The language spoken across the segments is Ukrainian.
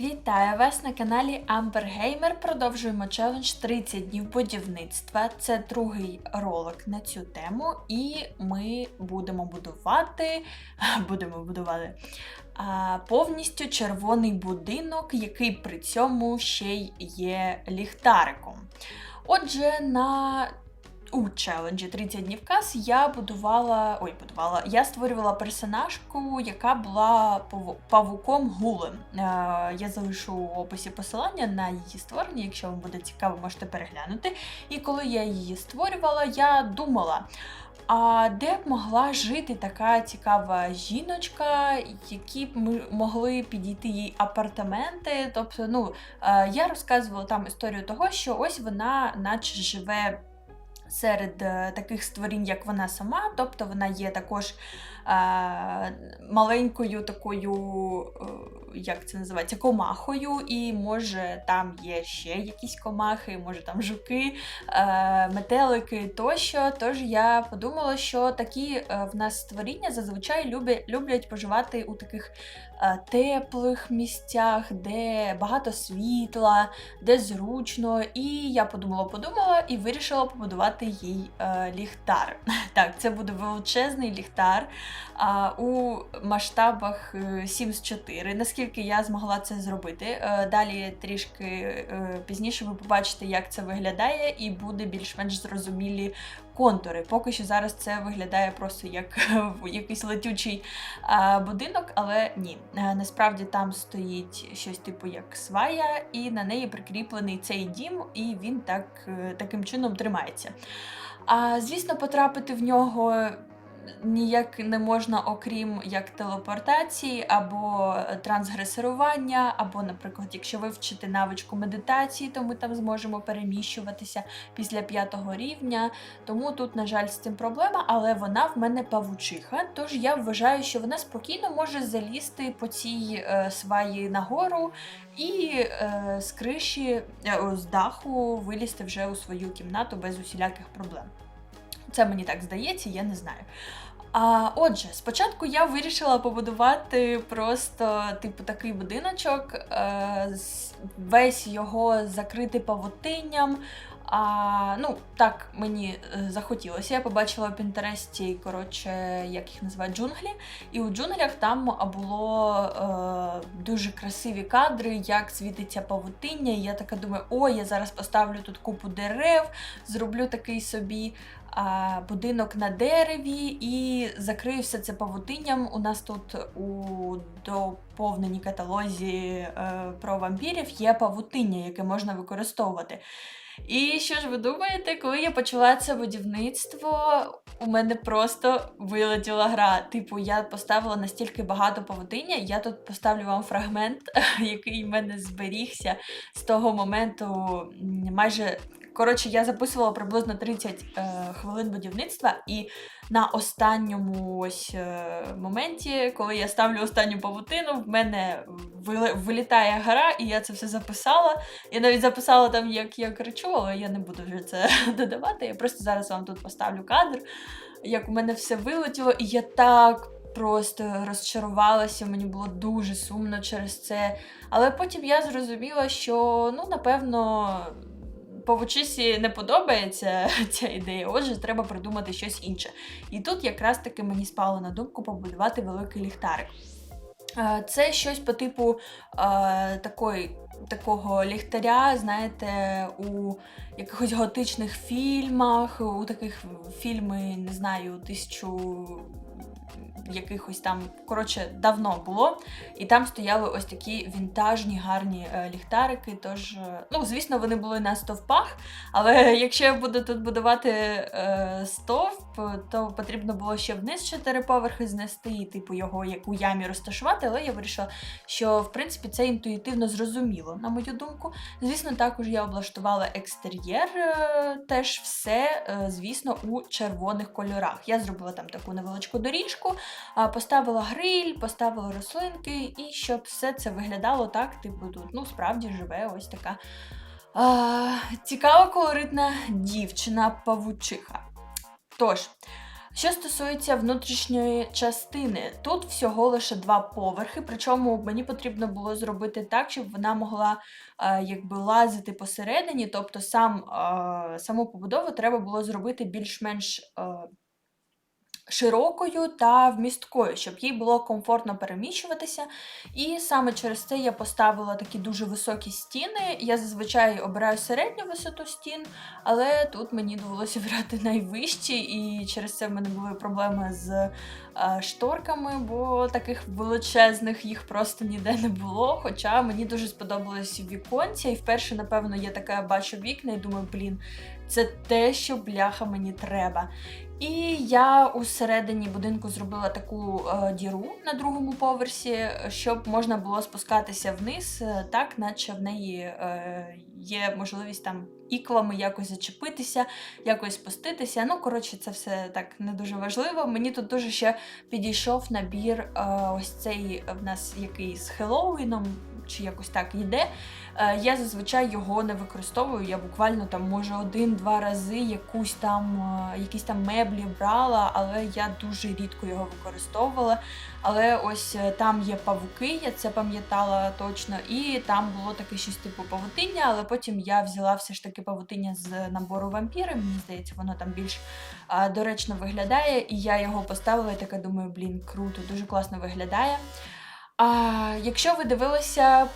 Вітаю вас на каналі Amber Gamer. Продовжуємо челендж 30 днів будівництва. Це другий ролик на цю тему, і ми будемо будувати, будемо будувати а, повністю червоний будинок, який при цьому ще й є ліхтариком. Отже, на у челенджі 30 днів каз я будувала. Ой, будувала. Я створювала персонажку, яка була павуком гулем. Е, я залишу в описі посилання на її створення, якщо вам буде цікаво, можете переглянути. І коли я її створювала, я думала. А де б могла жити така цікава жіночка, які б могли підійти їй апартаменти? Тобто, ну е, я розказувала там історію того, що ось вона, наче живе серед е, таких створінь, як вона сама, тобто вона є також маленькою такою, е, як це називається, комахою, і може там є ще якісь комахи, може там жуки, е, метелики тощо. Тож я подумала, що такі е, в нас створіння зазвичай люблять, люблять поживати у таких е, теплих місцях, де багато світла, де зручно. І я подумала, подумала і вирішила побудувати їй е, ліхтар. Так, це буде величезний ліхтар у масштабах е, Sims 4, наскільки я змогла це зробити. Е, Далі трішки е, пізніше ви побачите, як це виглядає, і буде більш-менш зрозумілі контури. Поки що зараз це виглядає просто як якийсь летючий будинок, але ні. Насправді там стоїть щось типу як свая, і на неї прикріплений цей дім, і він так, таким чином тримається. А звісно, потрапити в нього ніяк не можна, окрім як телепортації, або трансгресирування, або, наприклад, якщо вивчити навичку медитації, то ми там зможемо переміщуватися після п'ятого рівня. Тому тут, на жаль, з цим проблема, але вона в мене павучиха. Тож я вважаю, що вона спокійно може залізти по цій е, сваї нагору і е, з криші, е, з даху вилізти вже у свою кімнату без усіляких проблем. Це мені так здається, я не знаю. А, отже, спочатку я вирішила побудувати просто типу такий будиночок, е, весь його закрити павутинням. А, ну, так мені е, захотілося. Я побачила в Пінтересті, коротше, як їх називають джунглі. І у джунглях там було е, дуже красиві кадри, як світиться павутиння. І я така думаю, о, я зараз поставлю тут купу дерев, зроблю такий собі а, будинок на дереві і закрию все це павутинням. У нас тут у доповненій каталозі е, про вампірів є павутиння, яке можна використовувати. І що ж ви думаєте, коли я почала це будівництво, у мене просто вилетіла гра. Типу, я поставила настільки багато поводиння, я тут поставлю вам фрагмент, який в мене зберігся з того моменту майже. Коротше, я записувала приблизно 30 е, хвилин будівництва, і на останньому ось е, моменті, коли я ставлю останню павутину, в мене вилітає гра, і я це все записала. Я навіть записала там, як я кричу, але я не буду вже це додавати. Я просто зараз вам тут поставлю кадр, як у мене все вилетіло, і я так. Просто розчарувалася, мені було дуже сумно через це. Але потім я зрозуміла, що ну, напевно, Павучисі не подобається ця ідея, отже, треба придумати щось інше. І тут якраз таки мені спало на думку побудувати великий ліхтарик. Е, Це щось по типу е, такої, такого ліхтаря, знаєте, у якихось готичних фільмах, у таких фільми, не знаю, тисячу якихось там, коротше, давно було. І там стояли ось такі вінтажні гарні е, ліхтарики. Тож, е, ну, звісно, вони були на стовпах, але якщо я буду тут будувати е, стовп, то потрібно було ще вниз чотири поверхи знести і типу його як у ямі розташувати. Але я вирішила, що в принципі це інтуїтивно зрозуміло, на мою думку. Звісно, також я облаштувала екстер'єр, е, теж все, е, звісно, у червоних кольорах. Я зробила там таку невеличку доріжку, поставила гриль, поставила рослинки, і щоб все це виглядало так, типу тут, ну, справді живе ось така а, цікава колоритна дівчина-павучиха. Тож, Що стосується внутрішньої частини, тут всього лише два поверхи, причому мені потрібно було зробити так, щоб вона могла е, якби лазити посередині, тобто сам, е, саму побудову треба було зробити більш-менш е, широкою та вмісткою, щоб їй було комфортно переміщуватися. І саме через це я поставила такі дуже високі стіни. Я зазвичай обираю середню висоту стін, але тут мені довелося брати найвищі, і через це в мене були проблеми з е, шторками, бо таких величезних їх просто ніде не було. Хоча мені дуже сподобалось віконця, і вперше, напевно, я таке бачу вікна і думаю, блін, це те, що бляха мені треба. І я у середині будинку зробила таку е, діру на другому поверсі, щоб можна було спускатися вниз, е, так, наче в неї е, є можливість там іклами якось зачепитися, якось спуститися. Ну, коротше, це все так не дуже важливо. Мені тут дуже ще підійшов набір ось цей в нас який з Хеллоуіном, чи якось так йде. Е, я зазвичай його не використовую. Я буквально там може один-два рази якусь там е, якісь там меблі брала, але я дуже рідко його використовувала. Але ось е, там є павуки, я це пам'ятала точно, і там було таке щось типу павутиння, але потім я взяла все ж таки павутиння з набору вампіри. Мені здається, воно там більш доречно виглядає. І я його поставила і така думаю, блін, круто, дуже класно виглядає. А якщо ви дивилися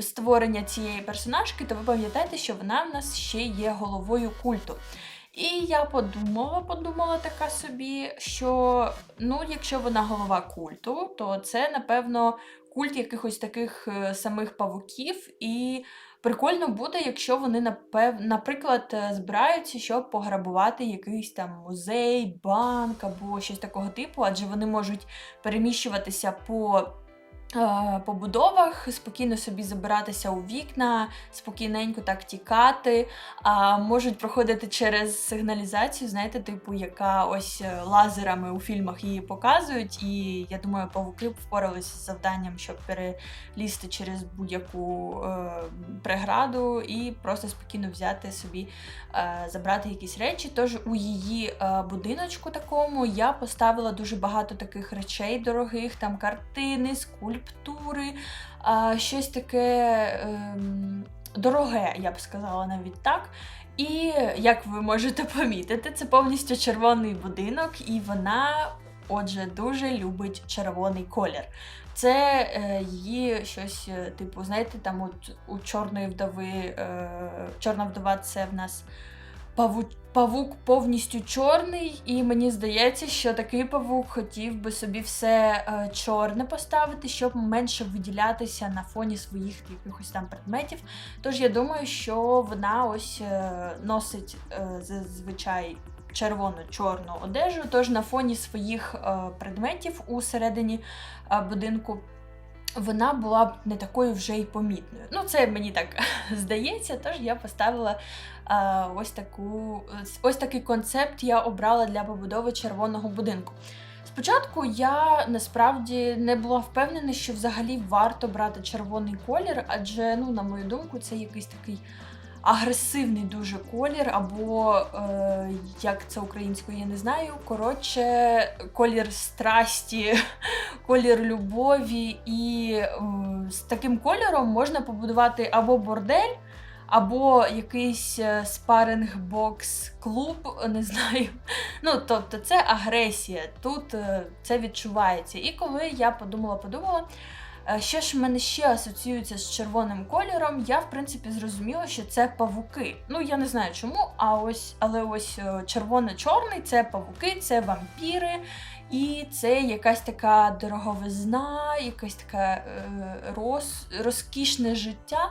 створення цієї персонажки, то ви пам'ятаєте, що вона в нас ще є головою культу. І я подумала, подумала така собі, що ну, якщо вона голова культу, то це, напевно, культ якихось таких е, самих павуків. І прикольно буде, якщо вони, наприклад, е, збираються, щоб пограбувати якийсь там музей, банк або щось такого типу, адже вони можуть переміщуватися по побудовах, спокійно собі забиратися у вікна, спокійненько так тікати, а можуть проходити через сигналізацію, знаєте, типу, яка ось е, лазерами у фільмах її показують. І я думаю, павуки впоралися з завданням, щоб перелізти через будь-яку е, преграду і просто спокійно взяти собі, е, забрати якісь речі. Тож у її е, будиночку такому я поставила дуже багато таких речей дорогих, там картини, скульптури, скульптури, щось таке ем, дороге, я б сказала навіть так. І як ви можете помітити, це повністю червоний будинок, і вона, отже, дуже любить червоний колір. Це е, її щось, е, типу, знаєте, там от у чорної вдови, е, чорна вдова це в нас павук, павук повністю чорний, і мені здається, що такий павук хотів би собі все е, чорне поставити, щоб менше виділятися на фоні своїх якихось там предметів. Тож я думаю, що вона ось е, носить е, зазвичай. Червоно-чорну одежу, тож на фоні своїх е, предметів у середині е, будинку вона була б не такою вже й помітною. Ну, це мені так здається, тож я поставила а, ось таку, ось такий концепт я обрала для побудови червоного будинку. Спочатку я насправді не була впевнена, що взагалі варто брати червоний колір, адже, ну, на мою думку, це якийсь такий агресивний дуже колір, або, е, як це українською, я не знаю. Коротше, колір страсті, колір любові. І е, з таким кольором можна побудувати або бордель. Або якийсь е, спаринг бокс клуб, не знаю. Ну, тобто, це агресія. Тут е, це відчувається. І коли я подумала-подумала, що ж в мене ще асоціюється з червоним кольором, я в принципі зрозуміла, що це павуки. Ну я не знаю чому, а ось, але ось е, червоно-чорний це павуки, це вампіри, і це якась така дороговизна, якась така е, роз, розкішне життя.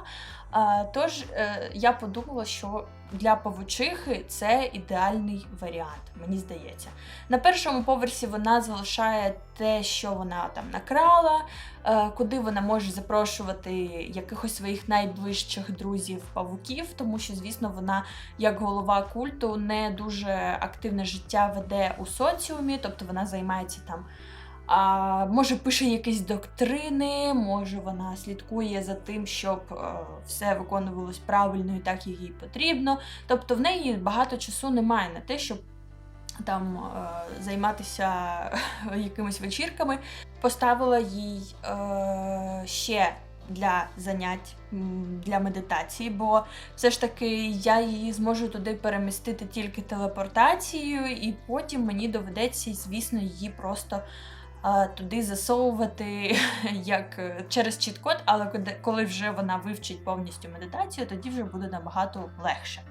Тож я подумала, що для павучихи це ідеальний варіант, мені здається. На першому поверсі вона залишає те, що вона там накрала, е, куди вона може запрошувати якихось своїх найближчих друзів-павуків, тому що, звісно, вона, як голова культу, не дуже активне життя веде у соціумі, тобто вона займається там. А, Може, пише якісь доктрини, може вона слідкує за тим, щоб а, е, все виконувалось правильно і так як їй потрібно. Тобто в неї багато часу немає на те, щоб там а, займатися якимись вечірками, поставила їй а, ще для занять для медитації, бо все ж таки я її зможу туди перемістити тільки телепортацією, і потім мені доведеться, звісно, її просто. Туди засовувати як е, через чіт-код, але коли вже вона вивчить повністю медитацію, тоді вже буде набагато легше.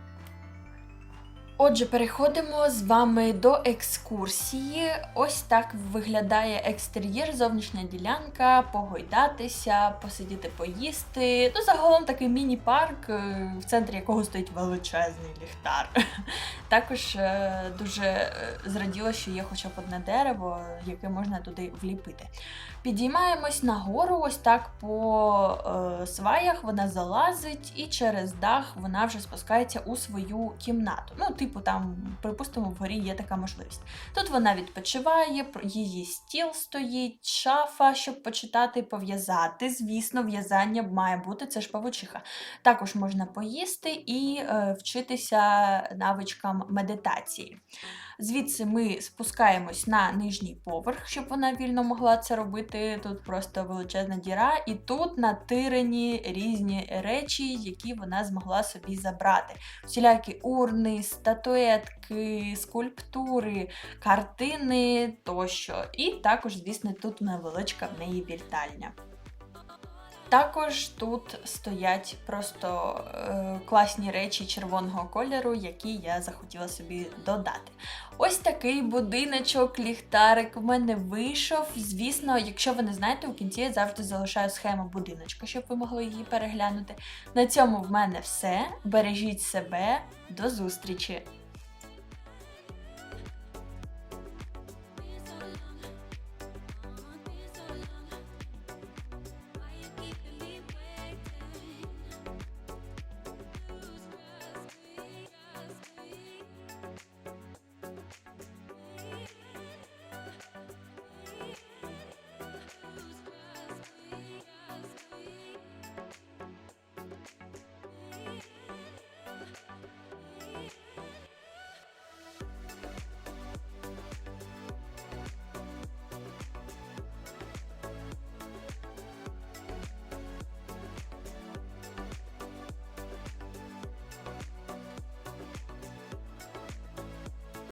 Отже, переходимо з вами до екскурсії. Ось так виглядає екстер'єр, зовнішня ділянка, погойдатися, посидіти, поїсти. Ну, загалом такий міні-парк, е, в центрі якого стоїть величезний ліхтар. Також е, дуже е, зраділа, що є хоча б одне дерево, яке можна туди вліпити. Підіймаємось нагору, ось так по е, сваях вона залазить, і через дах вона вже спускається у свою кімнату. Ну, типу, там, припустимо, вгорі є така можливість. Тут вона відпочиває, її стіл стоїть, шафа, щоб почитати, пов'язати. Звісно, в'язання має бути, це ж павучиха. Також можна поїсти і е, вчитися навичкам медитації. Звідси ми спускаємось на нижній поверх, щоб вона вільно могла це робити. Тут просто величезна діра, і тут натирені різні речі, які вона змогла собі забрати. Всілякі урни, статуетки, скульптури, картини тощо. І також, звісно, тут невеличка в неї вільтальня. Також тут стоять просто е, класні речі червоного кольору, які я захотіла собі додати. Ось такий будиночок, ліхтарик в мене вийшов. Звісно, якщо ви не знаєте, у кінці я завжди залишаю схему будиночка, щоб ви могли її переглянути. На цьому в мене все. Бережіть себе, до зустрічі!